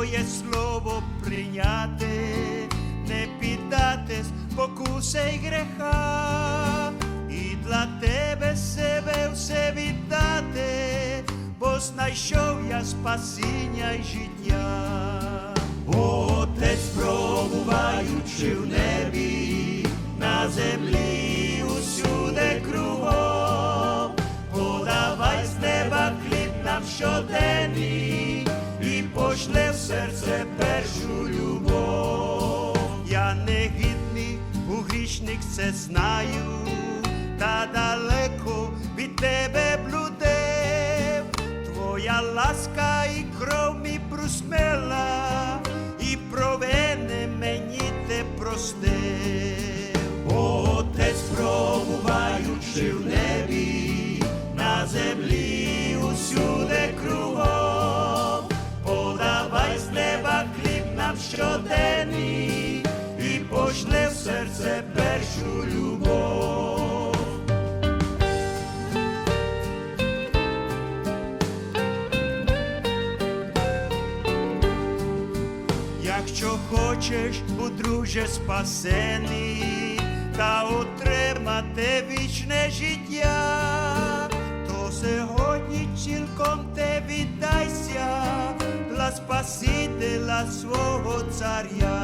Твоє слово прийняти, не піддатись покуса й греха, і для тебе себе все віддати, бо знайшов я спасіння й життя, Бо Отець, пробуваючи в небі, на землі усюди кругом, подавай з неба хліб нам щодень серце першу любов. Я не гідний, у грішник це знаю, та далеко від тебе блудев. Твоя ласка і кров мій прусмела, і провини мені те простив. Отець, пробуваючи в і пошле в серце першу любов. Якщо хочеш, друже спасений, та отримати вічне життя, то сьогодні цілком те віддайся для Спасителя свого царя.